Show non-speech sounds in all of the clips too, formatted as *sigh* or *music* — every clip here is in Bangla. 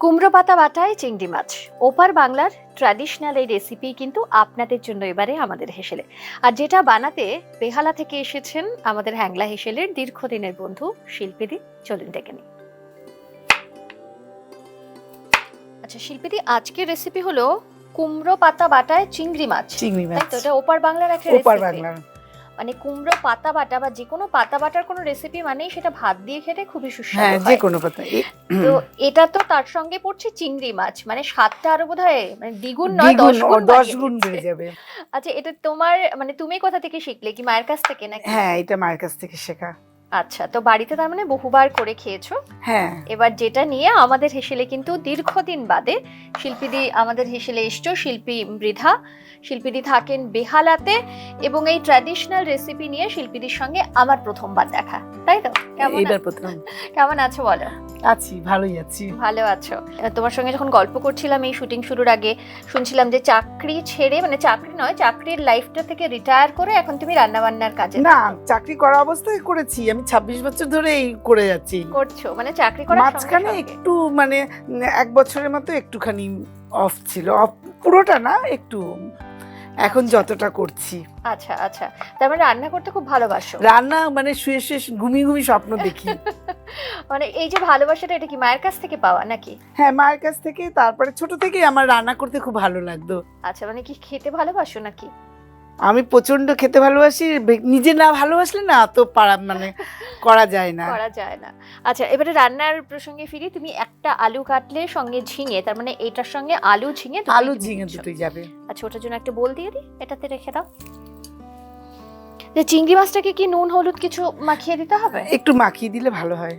কুমড়ো পাতা বাটায় চিংড়ি মাছ। ওপার বাংলার ট্র্যাডিশনাল এই রেসিপি কিন্তু আপনাদের জন্য এবারে আমাদের হেসেলে। আর যেটা বানাতে বেহালা থেকে এসেছেন আমাদের হ্যাংলা হেসেলের দীর্ঘদিনের বন্ধু শিল্পীদি চলুন ডেকে নিই। আচ্ছা শিল্পীদি আজকের রেসিপি হলো কুমড়ো পাতা বাটায় চিংড়ি মাছ। চিংড়ি মাছ তো? এটা ওপার বাংলার একটা ওপার বাংলার। মানে কুমড়ো পাতা বাটা বা যে কোনো পাতা বাটার কোনো রেসিপি মানেই সেটা ভাত দিয়ে খেতে খুবই সুস্বাদু হ্যাঁ যে কোনো পাতা। তো এটা তো তার সঙ্গে পড়ছে চিংড়ি মাছ। মানে স্বাদটা আরও বোধহয় মানে দ্বিগুণ নয় দশ গুণ দশ গুণ হয়ে বেড়ে যাবে। আচ্ছা এটা তোমার মানে তুমি কোথা থেকে শিখলে? কি মায়ের কাছ থেকে নাকি? হ্যাঁ এটা মায়ের কাছ থেকে শেখা। আচ্ছা তো বাড়িতে তার মানে বহুবার করে খেয়েছো? হ্যাঁ। এবার যেটা নিয়ে আমাদের হেসেলে কিন্তু দীর্ঘদিন বাদে শিল্পীদি আমাদের হেসেলে এসছো শিল্পী মৃধা। শিল্পীদি থাকেন বেহালাতে এবং এই ট্র্যাডিশনাল রেসিপি নিয়ে শিল্পীদির সঙ্গে আমার প্রথমবার দেখা। তাই তো? কেমন এইবার প্রথম। কেমন আছো বলো? আছি ভালোই আছি। ভালো আছো। তোমার সঙ্গে যখন গল্প করছিলাম এই শুটিং শুরুর আগে শুনছিলাম যে চাকরি ছেড়ে মানে চাকরি নয় চাকরির লাইফটা থেকে রিটায়ার করে এখন তুমি রান্না বান্নার কাজে না চাকরি করা অবস্থায় করেছি। আমি 26 বছর ধরে এই করে যাচ্ছি। করছ মানে চাকরি করার মাঝখানে একটু মানে এক বছরের মতো একটুখানি অফ ছিল। অফ পুরোটা না একটু। এখন যতটা করছি। আচ্ছা আচ্ছা। তার মানে রান্না করতে খুব ভালোবাসো। রান্না মানে শুয়ে শুয়ে ঘুমিয়ে ঘুমিয়ে স্বপ্ন দেখি। *laughs* মানে এই যে ভালোবাসাটা এটা কি মায়ের কাছ থেকে পাওয়া নাকি? হ্যাঁ মায়ের কাছ থেকে। তারপরে ছোট থেকেই আমার রান্না করতে খুব ভালো লাগতো। আচ্ছা মানে কি খেতে ভালোবাসো নাকি? আমি প্রচণ্ড খেতে ভালোবাসি নিজে না ভালোবাসলে না তো পারা মানে করা যায় না। করা যায় না। আচ্ছা এবারে রান্নার প্রসঙ্গে ফিরি তুমি একটা আলু কাটলে সঙ্গে ঝিঙে তার মানে এটার সঙ্গে আলু ঝিঙে আলু ঝিঙে দুটোই যাবে। আচ্ছা ওটার জন্য একটা বোল দিয়ে দিই এটাতে রেখে দাও। যে চিংড়ি মাছটাকে কি নুন হলুদ কিছু মাখিয়ে দিতে হবে? একটু মাখিয়ে দিলে ভালো হয়।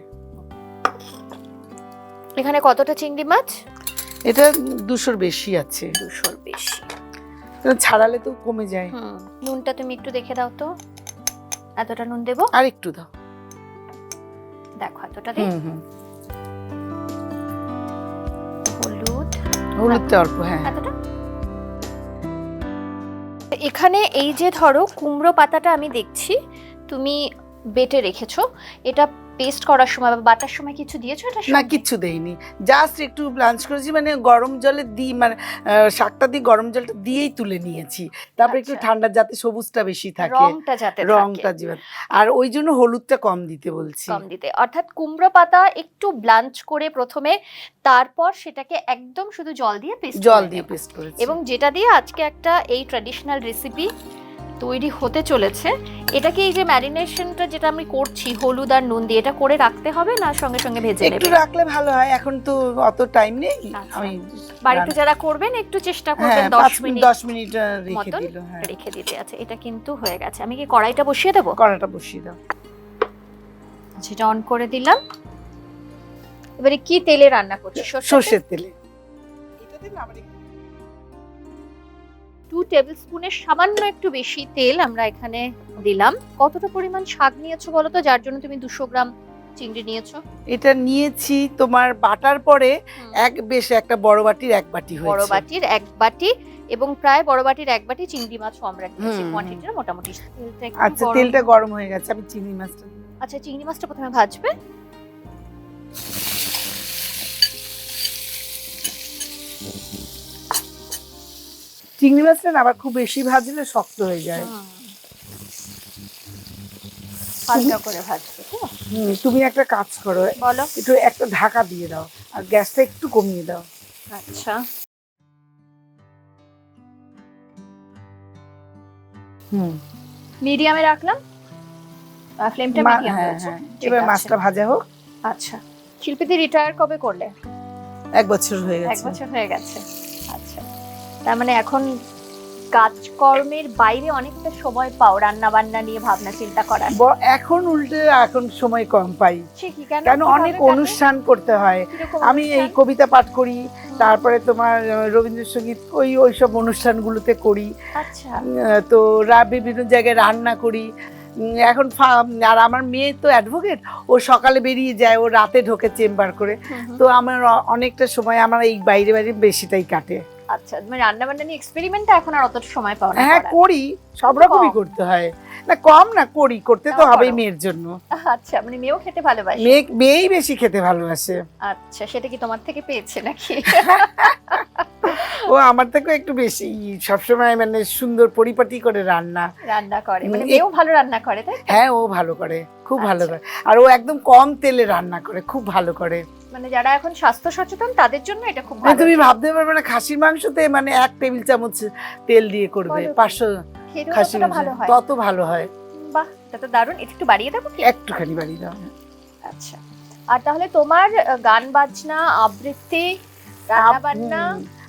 এখানে কতটা চিংড়ি মাছ? এটা দুশোর বেশি আছে। দুশোর বেশি। ছাড়ালে তো কমে যায়। নুনটা তুমি একটু দেখে দাও তো। এতটা নুন দেবো? আর একটু দাও। দেখো এতটা হুম হলুদ। হলুদটা অল্প হ্যাঁ। এতটা? এখানে এই যে ধরো কুমড়ো পাতাটা আমি দেখছি তুমি বেটে রেখেছো এটা পেস্ট করার সময় বা বাটার সময় কিছু দিয়েছ এটা না কিচ্ছু দেইনি। জাস্ট একটু ব্লাঞ্চ করেছি মানে গরম জলে দিই মানে শাকটা দিয়ে গরম জলটা দিয়েই তুলে নিয়েছি। তারপরে একটু আচ্ছা। ঠান্ডা যাতে সবুজটা বেশি থাকে। রংটা যাতে রংটা জীবন আর ওই জন্য হলুদটা কম দিতে বলছি। কম দিতে। অর্থাৎ কুমড়ো পাতা একটু ব্লাঞ্চ করে প্রথমে তারপর সেটাকে একদম শুধু জল দিয়ে পেস্ট জল দিয়ে পেস্ট করেছি। এবং যেটা দিয়ে আজকে একটা এই ট্র্যাডিশনাল রেসিপি তৈরি হতে চলেছে। এটাকে এই যে ম্যারিনেশনটা যেটা আমি করছি হলুদ আর নুন দিয়ে এটা করে রাখতে হবে না সঙ্গে সঙ্গে ভেজে একটু রাখলে ভালো হয় এখন তো অত টাইম নেই। আচ্ছা। আমি বাড়িতে যারা করবেন একটু চেষ্টা করবেন হ্যাঁ দশ পাঁচ মিনিট মিনিট দশ মিনিট রেখে দিল হ্যাঁ। রেখে দিতে আছে। এটা কিন্তু হয়ে গেছে। আমি কি কড়াইটা বসিয়ে দেবো? কড়াইটা বসিয়ে দাও। সেটা অন করে দিলাম। এবারে কি তেলে রান্না করছি? সর্ষের তেলে? এটাতে না একটু টু টেবিল স্পুনের সামান্য একটু বেশি তেল আমরা এখানে দিলাম। কতটা পরিমাণ শাক নিয়েছো বলো তো? যার জন্য তুমি দুশো গ্রাম চিংড়ি নিয়েছো। এটা নিয়েছি তোমার বাটার পরে এক বেশ একটা বড় বাটির এক বাটি হয়েছে। বড় বাটির এক বাটি এবং প্রায় বড় বাটির এক বাটি চিংড়ি মাছও আমরা নিয়েছি। কোয়ান্টিটিটা মোটামুটি আচ্ছা তেলটা গরম হয়ে গেছে আমি চিংড়ি মাছটা আচ্ছা চিংড়ি মাছটা প্রথমে ভাজবে। চিংড়ি মাছটা না আবার খুব বেশি ভাজলে শক্ত হয়ে যায়। হালকা করে ভাজবে হুম, তুমি একটা কাজ করো বলো। একটু একটা ঢাকা দিয়ে দাও আর গ্যাসটা একটু কমিয়ে দাও। আচ্ছা। হুম। মিডিয়ামে রাখলাম ফ্লেমটা মিডিয়াম হ্যাঁ হ্যাঁ। এবার মাছটা ভাজা হোক। আচ্ছা। শিল্পীতে রিটায়ার কবে করলে? এক বছর হয়ে এক গেছে বছর হয়ে গেছে। আচ্ছা। তার মানে এখন কাজকর্মের বাইরে অনেকটা সময় পাও রান্না বান্না নিয়ে ভাবনা চিন্তা করার। এখন উল্টে এখন সময় কম পাই। কেন? অনেক অনুষ্ঠান করতে হয়। আমি এই কবিতা পাঠ করি তারপরে তোমার রবীন্দ্রসঙ্গীত ওই ওই সব অনুষ্ঠানগুলোতে করি। আচ্ছা। তো বিভিন্ন জায়গায় রান্না করি। এখন আর আমার মেয়ে তো অ্যাডভোকেট ও সকালে বেরিয়ে যায় ও রাতে ঢোকে চেম্বার করে। তো আমার অনেকটা সময় আমার এই বাইরে বাইরে বেশিটাই কাটে। আচ্ছা মানে রান্না বান্না নিয়ে এক্সপেরিমেন্টটা এখন আর অতটা সময় পাও না হ্যাঁ করি সব রকমই করতে হয়। না কম না করি করতে তো হবেই মেয়ের জন্য। আচ্ছা মানে মেয়েও খেতে ভালোবাসে। মেয়ে মেয়েই বেশি খেতে ভালোবাসে। আচ্ছা সেটা কি তোমার থেকে পেয়েছে নাকি? *laughs* ও আমার থেকেও একটু বেশি। সবসময় মানে সুন্দর পরিপাটি করে রান্না। রান্না করে মানে মেয়েও ভালো রান্না করে তাই হ্যাঁ ও ভালো করে খুব ভালো আচ্ছা। করে। আর ও একদম কম তেলে রান্না করে খুব ভালো করে। মানে যারা এখন স্বাস্থ্য সচেতন তাদের জন্য এটা খুব মানে ভালো। তুমি ভাবতে পারবে না খাসির মাংসতে মানে এক টেবিল চামচ তেল দিয়ে করবে পাঁচশো খাসি ভালো তত ভালো হয়। বাহ এটা তো দারুণ। এটা একটু বাড়িয়ে দেবো কি? একটুখানি বাড়িয়ে দাও। আচ্ছা। আর তাহলে তোমার গান বাজনা আবৃত্তি রান্না বান্না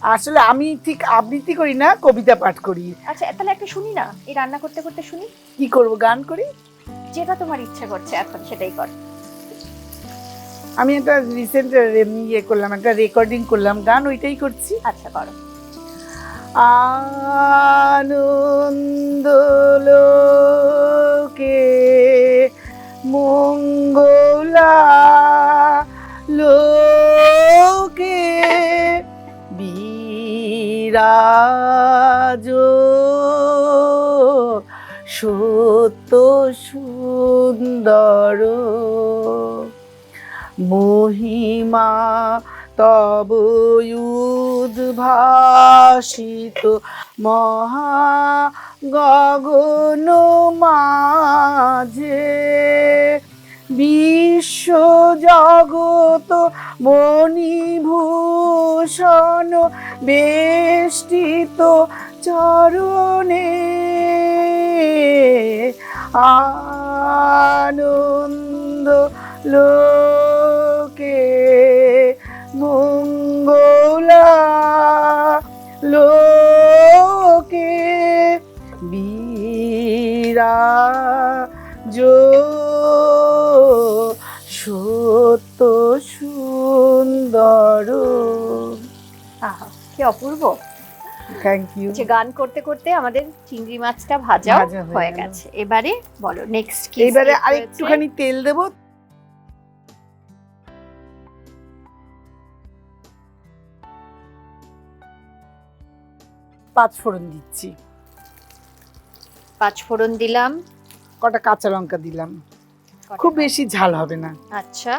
আসলে আমি ঠিক আবৃত্তি করি না কবিতা পাঠ করি। আচ্ছা তাহলে একটা শুনি না? এই রান্না করতে করতে শুনি? কি করব গান করি? যেটা তোমার ইচ্ছা করছে এখন সেটাই কর। আমি একটা রিসেন্ট ইয়ে করলাম একটা রেকর্ডিং করলাম গান ওইটাই করছি। আচ্ছা করো। আনন্দ লোকে মঙ্গলা লোকে বিরাজ সত্য সুন্দর মহিমা তব উদ্ভাসিত মহা গগন মাঝে বিশ্ব জগত মণিভূষণ বেষ্টিত চরণে আনন্দ লোকে মঙ্গলা লোকে সত্য সুন্দর। আহা কি অপূর্ব। থ্যাংক ইউ যে গান করতে করতে আমাদের চিংড়ি মাছটা ভাজা হয়ে গেছে। এবারে বলো নেক্সট কি step আরেকটুখানি তেল দেবো। পাঁচ ফোড়ন দিচ্ছি। পাঁচ ফোড়ন দিলাম। কটা কাঁচা লঙ্কা দিলাম। খুব বেশি ঝাল হবে না। আচ্ছা।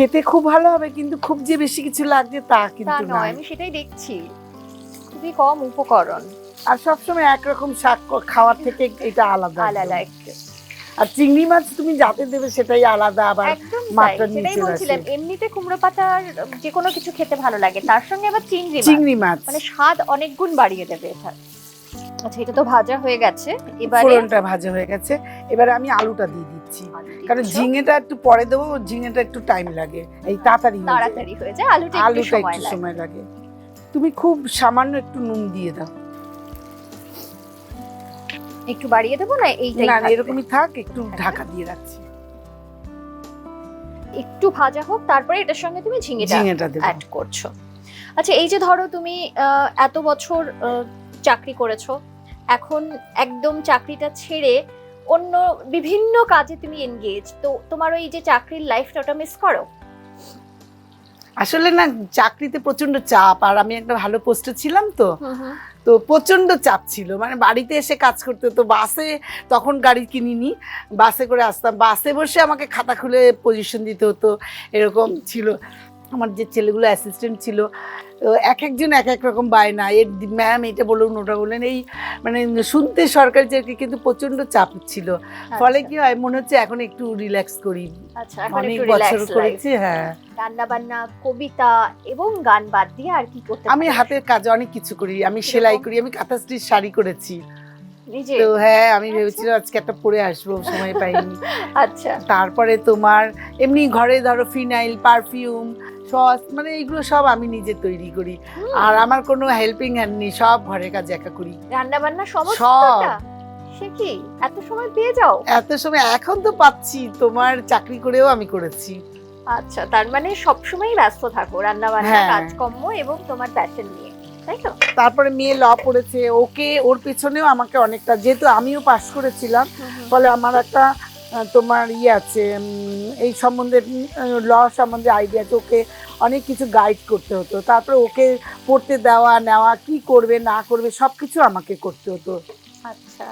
খেতে খুব ভালো হবে কিন্তু খুব যে বেশি কিছু লাগছে তা তা কিন্তু নয় নয়। আমি সেটাই দেখছি। খুবই কম উপকরণ। আর সবসময় একরকম শাক ক- খাওয়ার থেকে এটা আলাদা আলাদা একদম। একটু আর চিংড়ি মাছ তুমি যাতে দেবে সেটাই আলাদা আবার একদম তাই মাত্রা সেটাই চলে বলছিলাম। এমনিতে কুমড়ো পাতার যে কোনো কিছু খেতে ভালো লাগে তার সঙ্গে আবার চিংড়ি মাছ। চিংড়ি মাছ। মানে স্বাদ অনেক গুণ বাড়িয়ে দেবে এটা। আচ্ছা এটা তো ভাজা হয়ে গেছে এবারে ফোড়নটা ভাজা হয়ে গেছে। এবারে আমি আলুটা দিয়ে দিচ্ছি কারণ ঝিঙেটা একটু পরে দেবো ঝিঙেটা একটু টাইম লাগে। এই তাড়াতাড়ি তাড়াতাড়ি হয়ে যায় আলুটা একটু আলুটা সময় একটু লাগে। সময় লাগে। তুমি খুব সামান্য একটু নুন দিয়ে দাও। একটু বাড়িয়ে দেবো না? এইটাই না এরকমই থাক একটু ঢাকা দিয়ে রাখছি। একটু ভাজা হোক তারপরে এটার সঙ্গে তুমি ঝিঙেটা ঝিঙেটা অ্যাড করছ। আচ্ছা এই যে ধরো তুমি আহ, এত বছর চাকরি করেছ এখন একদম চাকরিটা ছেড়ে অন্য বিভিন্ন কাজে তুমি এনগেজ তো তোমার ওই যে চাকরির লাইফটা ওটা মিস করো? আসলে না চাকরিতে প্রচণ্ড চাপ আর আমি একটা ভালো পোস্টে ছিলাম তো। তো প্রচণ্ড চাপ ছিল মানে বাড়িতে এসে কাজ করতে হতো বাসে তখন গাড়ি কিনিনি বাসে করে আসতাম বাসে বসে আমাকে খাতা খুলে পজিশন দিতে হতো এরকম ছিল। আমার যে ছেলেগুলো অ্যাসিস্ট্যান্ট ছিল এক একজন এক এক রকম বায়না এর ম্যাম এটা বলুন ওটা বললেন এই মানে শুনতে সরকারি চাকরি কিন্তু প্রচণ্ড চাপ ছিল। ফলে কি হয় মনে হচ্ছে এখন একটু রিল্যাক্স করি। আচ্ছা অনেক বছর করেছি হ্যাঁ। রান্না বান্না কবিতা এবং গান বাদ দিয়ে আর কি করতে আমি হাতের কাজ অনেক কিছু করি আমি সেলাই করি আমি কাঁথা স্টিচ শাড়ি করেছি। তো হ্যাঁ আমি আচ্ছা। ভেবেছিলাম আজকে একটা পরে আসব সময় পাইনি। *laughs* আচ্ছা। তারপরে তোমার এমনি ঘরে ধরো ফিনাইল পারফিউম সস মানে এইগুলো সব আমি নিজে তৈরি করি। আর আমার কোনো হেল্পিং হ্যান্ড নেই সব ঘরের কাজ একা করি। রান্না বান্না সব। সে কি? এত সময় পেয়ে যাও? এত সময় এখন তো পাচ্ছি তোমার চাকরি করেও আমি করেছি। আচ্ছা তার মানে সবসময় ব্যস্ত থাকো রান্না বান্না হ্যাঁ। কাজকর্ম এবং তোমার প্যাশন নিয়ে তারপরে মেয়ে ল পড়েছে ওকে ওর পেছনেও আমাকে অনেকটা যেহেতু আমিও পাস করেছিলাম ফলে আমার একটা তোমার ইয়ে আছে এই সম্বন্ধে ল সম্বন্ধে আইডিয়া আছে ওকে অনেক কিছু গাইড করতে হতো। তারপরে ওকে পড়তে দেওয়া নেওয়া কি করবে না করবে সব কিছু আমাকে করতে হতো। আচ্ছা।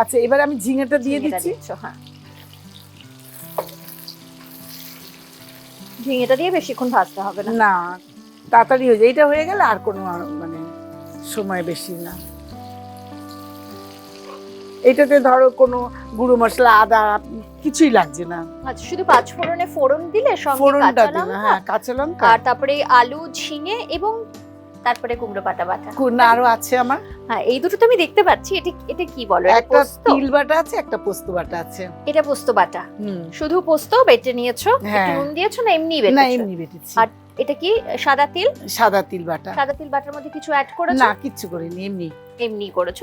আচ্ছা এবার আমি ঝিঙেটা দিয়ে দিচ্ছি হ্যাঁ। ঝিঙেটা দিয়ে বেশিক্ষণ ভাজতে হবে না? না তাড়াতাড়ি হয়ে যায়। এইটা হয়ে গেলে আর কোনো মানে সময় বেশি না। এটাতে ধরো কোনো গুঁড়ো মশলা আদা কিছুই লাগছে না। আচ্ছা শুধু পাঁচ ফোড়নে ফোড়ন দিলে সঙ্গে কাঁচা লঙ্কা? হ্যাঁ কাঁচা লঙ্কা। আর তারপরে আলু ঝিঙে এবং তারপরে কুমড়ো পাতা বাটা। আরও আছে আমার। হ্যাঁ এই দুটো তো আমি দেখতে পাচ্ছি। এটা এটা কি বলো? একটা তিল বাটা আছে একটা পোস্ত বাটা আছে। এটা পোস্ত বাটা। হুম। শুধু পোস্ত বেটে নিয়েছো? হ্যাঁ। একটু নুন দিয়েছ না এমনি না এমনি বেটেছি। আর এটা কি সাদা তিল? সাদা তিল বাটা। সাদা তিল বাটার মধ্যে কিছু অ্যাড করেছ? না কিচ্ছু করিনি এমনি। এমনি করেছ।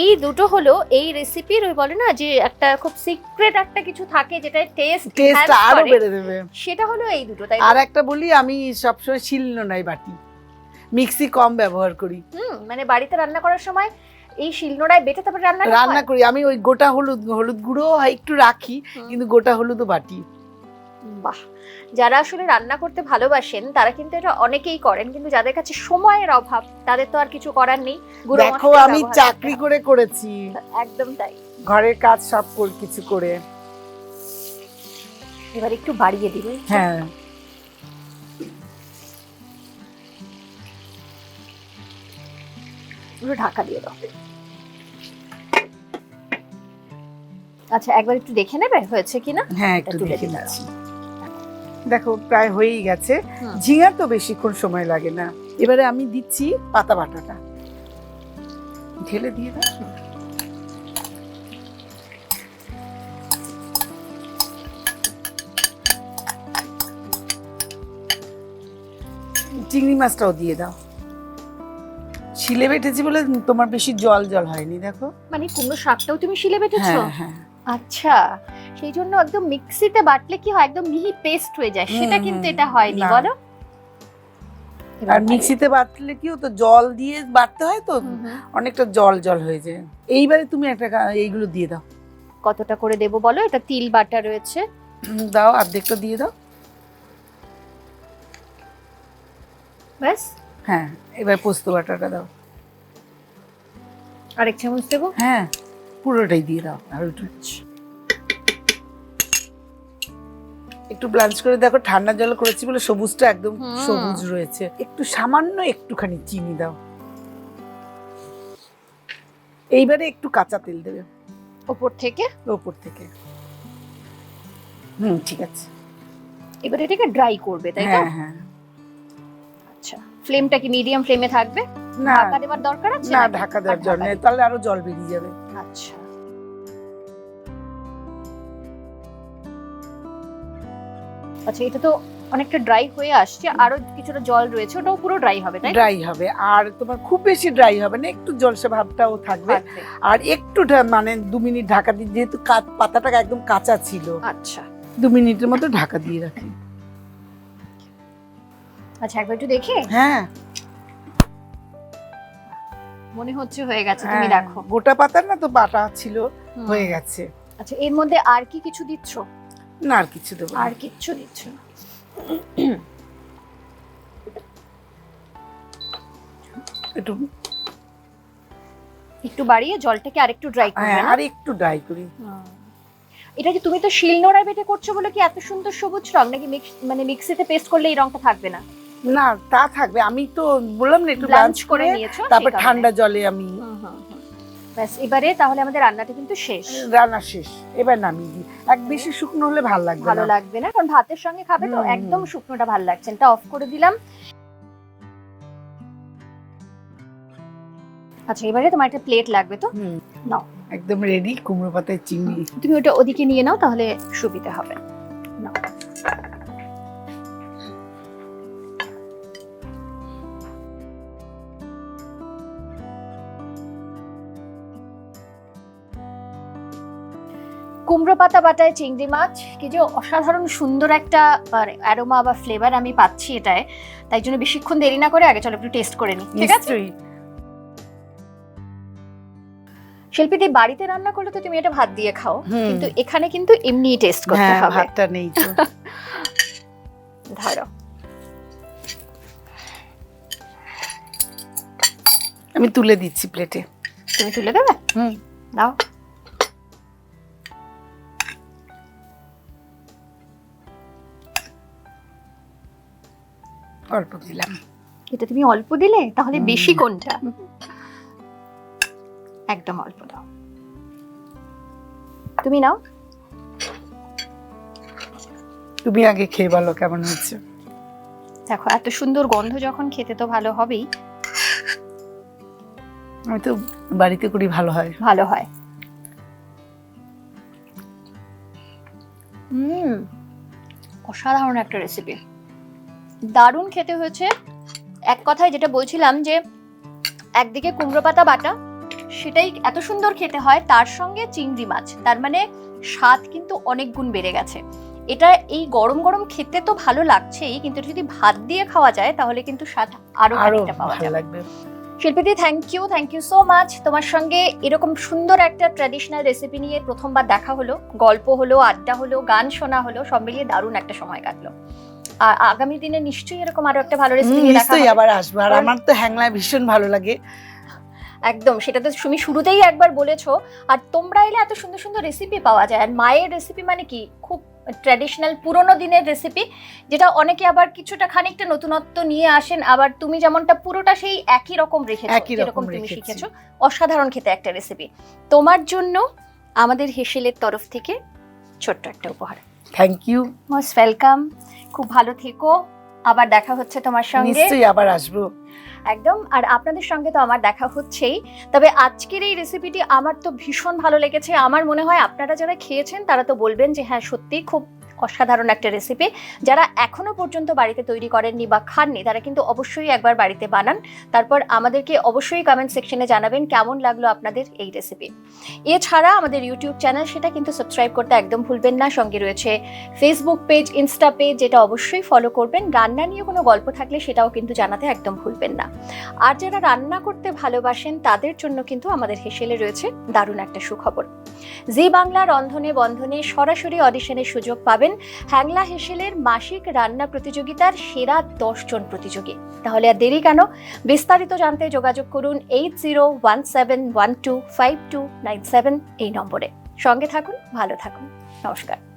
এই দুটো হলো এই রেসিপির ওই বলে না যে একটা খুব সিক্রেট একটা কিছু থাকে যেটা টেস্ট টেস্ট আরও বেড়ে দেবে। সেটা হলো এই দুটো তাই আর একটা বলি আমি সবসময় নোনাই বাটি। মিক্সি কম ব্যবহার করি। হুম মানে বাড়িতে রান্না করার সময় এই শিলনোড়ায় বেটে তারপরে রান্না রান্না করি। আমি ওই গোটা হলুদ হলুদ গুঁড়ো একটু রাখি কিন্তু গোটা হলুদও বাটি। বাহ। যারা আসলে রান্না করতে ভালোবাসেন তারা কিন্তু এটা অনেকেই করেন কিন্তু যাদের কাছে সময়ের অভাব তাদের তো আর কিছু করার নেই। দেখো আমি চাকরি করে করেছি। একদম তাই। ঘরের কাজ সব কর- কিছু করে। এবার একটু বাড়িয়ে দিবে হ্যাঁ। পুরো ঢাকা দিয়ে দাও। আচ্ছা একবার একটু দেখে নেবে? হয়েছে কিনা? হ্যাঁ একটু দেখে নিচ্ছি। দেখো প্রায় হয়েই গেছে। ঝিঙার তো বেশিক্ষণ সময় লাগে না। এবারে আমি দিচ্ছি পাতা বাটাটা। ঢেলে দিয়ে দাও। চিংড়ি মাছটাও দিয়ে দাও। শিলে বেটেছি বলে তোমার বেশি জল জল হয়নি দেখো। মানে কুমড়ো শাকটাও তুমি শিলে বেটেছো? হ্যাঁ হ্যাঁ। আচ্ছা। সেই জন্য একদম মিক্সিতে বাটলে কি হয়? একদম মিহি পেস্ট হয়ে যায়। সেটা কিন্তু এটা হয়নি। বলো? আর মিক্সিতে বাটলে কি হতো? জল দিয়ে বাটতে হয় তো। অনেকটা জল জল হয়ে যায়। এইবারে তুমি একটা এইগুলো দিয়ে দাও। কতটা করে দেবো বলো? এটা তিল বাটা রয়েছে। দাও অর্ধেকটা দিয়ে দাও। ব্যাস। হ্যাঁ এবার পোস্ত বাটাটা দাও। আরেক চামচ দেবো? হ্যাঁ পুরোটাই দিয়ে দাও। আর একটু একটু ব্লাঞ্চ করে দেখো ঠান্ডা জল করেছি বলে সবুজটা একদম সবুজ রয়েছে। একটু সামান্য একটুখানি চিনি দাও। এইবারে একটু কাঁচা তেল দেবে। ওপর থেকে? ওপর থেকে। হুম ঠিক আছে। এবার এটাকে ড্রাই করবে তাই তো? হ্যাঁ হ্যাঁ। আচ্ছা। ফ্লেমটা কি মিডিয়াম ফ্লেমে থাকবে? না। ঢাকা দেওয়ার দরকার আছে না ঢাকা দেওয়ার জন্য তাহলে আরও জল বেরিয়ে যাবে। আচ্ছা। আচ্ছা এটা তো অনেকটা ড্রাই হয়ে আসছে আরও কিছুটা জল রয়েছে ওটাও পুরো ড্রাই হবে তাই ড্রাই হবে আর তোমার খুব বেশি ড্রাই হবে না একটু জলসে ভাবটাও থাকবে। আর একটু মানে দু মিনিট ঢাকা দিয়ে যেহেতু পাতাটা একদম কাঁচা ছিল আচ্ছা। দু মিনিটের মতো ঢাকা দিয়ে রাখি। আচ্ছা একবার একটু দেখে? হ্যাঁ। মনে হচ্ছে হয়ে গেছে তুমি হ্যাঁ, দেখো। গোটা পাতা না তো বাটা ছিল হয়ে গেছে। আচ্ছা এর মধ্যে আর কি কিছু দিচ্ছ? না আর কিছু দেবো আর কিচ্ছু দিচ্ছ না। একটু একটু বাড়িয়ে জলটাকে আরেকটু ড্রাই করবে হ্যাঁ আর একটু ড্রাই করি। এটা কি তুমি তো শিলনোড়ায় বেটে করছ বলে কি এত সুন্দর সবুজ রং? নাকি মিক্স মানে মিক্সিতে পেস্ট করলে এই রংটা থাকবে না? না তা থাকবে। আমি তো বললাম না একটু ব্লাঞ্চ করে নিয়েছো তারপর ঠান্ডা জলে আমি। ব্যাস এবারে তাহলে আমাদের রান্নাটা কিন্তু শেষ। রান্না শেষ। এবার নামিয়ে দিই। এক বেশি শুকনো হলে ভালো লাগবে ভালো লাগবে না কারণ ভাতের সঙ্গে খাবে তো। একদম শুকনোটা ভালো লাগছে এটা অফ করে দিলাম। আচ্ছা এবারে তোমার একটা প্লেট লাগবে তো? নাও। একদম রেডি কুমড়ো পাতায় চিংড়ি। তুমি ওটা ওদিকে নিয়ে নাও তাহলে সুবিধা হবে। কুমড়ো পাতা বাটায় চিংড়ি মাছ কি যে অসাধারণ সুন্দর একটা অ্যারোমা বা ফ্লেভার আমি পাচ্ছি এটায়। তাই জন্য বেশিক্ষণ দেরি না করে আগে চলো একটু টেস্ট করে নিই ঠিক আছে? শিল্পীদি বাড়িতে রান্না করলে তো তুমি এটা ভাত দিয়ে খাও। কিন্তু এখানে কিন্তু এমনি টেস্ট করতে হ্যাঁ হবে। ভাতটা নেই তো। *laughs* ধরো। আমি তুলে দিচ্ছি প্লেটে তুমি তুলে দেবে? হুম। দাও। অল্প দিলাম। এটা তুমি অল্প দিলে? তাহলে বেশি কোনটা? একদম অল্প দাও। তুমি নাও। তুমি আগে খেয়ে বলো কেমন হচ্ছে। দেখো এত সুন্দর গন্ধ যখন খেতে তো ভালো হবেই। আমি তো বাড়িতে করি ভালো হয়। ভালো হয়। হুম অসাধারণ একটা রেসিপি দারুণ খেতে হয়েছে। এক কথায় যেটা বলছিলাম যে একদিকে কুমড়ো পাতা বাটা সেটাই এত সুন্দর খেতে হয় তার সঙ্গে চিংড়ি মাছ তার মানে স্বাদ কিন্তু অনেক গুণ বেড়ে গেছে। এটা এই গরম গরম খেতে তো ভালো লাগছেই কিন্তু যদি ভাত দিয়ে খাওয়া যায় তাহলে কিন্তু স্বাদ আরও আরও পাওয়া যাবে। লাগবে। শিল্পীদি thank you thank you so much তোমার সঙ্গে এরকম সুন্দর একটা ট্র্যাডিশনাল রেসিপি নিয়ে প্রথমবার দেখা হলো। গল্প হলো আড্ডা হলো গান শোনা হলো সব মিলিয়ে দারুণ একটা সময় কাটলো। আগামী দিনে নিশ্চয়ই এরকম আরও একটা ভালো রেসিপি নিশ্চয়ই আবার আসব। আর আমার তো হ্যাংলায় ভীষণ ভালো লাগে। একদম সেটা তো তুমি শুরুতেই একবার বলেছ। আর তোমরা এলে এত সুন্দর সুন্দর রেসিপি পাওয়া যায়। আর মায়ের রেসিপি মানে কি? খুব ট্র্যাডিশনাল পুরোনো দিনের রেসিপি যেটা অনেকে আবার কিছুটা খানিকটা নতুনত্ব নিয়ে আসেন। আবার তুমি যেমনটা পুরোটা সেই একই রকম রেখেছো একই রকম যেরকম তুমি শিখেছো অসাধারণ খেতে একটা রেসিপি তোমার জন্য আমাদের হেসেলের তরফ থেকে ছোট্ট একটা উপহার। থ্যাংক ইউ মোস্ট ওয়েলকাম খুব ভালো থেকো। আবার দেখা হচ্ছে তোমার সঙ্গে। নিশ্চয়ই আবার আসব। একদম। আর আপনাদের সঙ্গে তো আমার দেখা হচ্ছেই। তবে আজকের এই রেসিপিটি আমার তো ভীষণ ভালো লেগেছে। আমার মনে হয় আপনারা যারা খেয়েছেন তারা তো বলবেন যে হ্যাঁ সত্যি খুব অসাধারণ একটা রেসিপি যারা এখনও পর্যন্ত বাড়িতে তৈরি করেননি বা খাননি, তারা কিন্তু অবশ্যই একবার বাড়িতে বানান। তারপর আমাদেরকে অবশ্যই কমেন্ট সেকশনে জানাবেন কেমন লাগল আপনাদের এই রেসিপি এছাড়া আমাদের ইউটিউব চ্যানেল সেটা কিন্তু সাবস্ক্রাইব করতে একদম ভুলবেন না। সঙ্গে রয়েছে ফেসবুক পেজ ইনস্টা পেজ যেটা অবশ্যই ফলো করবেন। রান্না নিয়ে কোনো গল্প থাকলে সেটাও কিন্তু জানাতে একদম ভুলবেন না। আর যারা রান্না করতে ভালোবাসেন, তাদের জন্য কিন্তু আমাদের হেসেলে রয়েছে দারুণ একটা সুখবর। জি বাংলা রন্ধনে বন্ধনে সরাসরি অডিশনের সুযোগ পাবেন। হ্যাংলা হেসেলের মাসিক রান্না প্রতিযোগিতার সেরা দশজন প্রতিযোগী। তাহলে আর দেরি কেন? বিস্তারিত জানতে যোগাযোগ করুন eight zero one seven one two five two nine seven এই নম্বরে। সঙ্গে থাকুন, ভালো থাকুন। নমস্কার।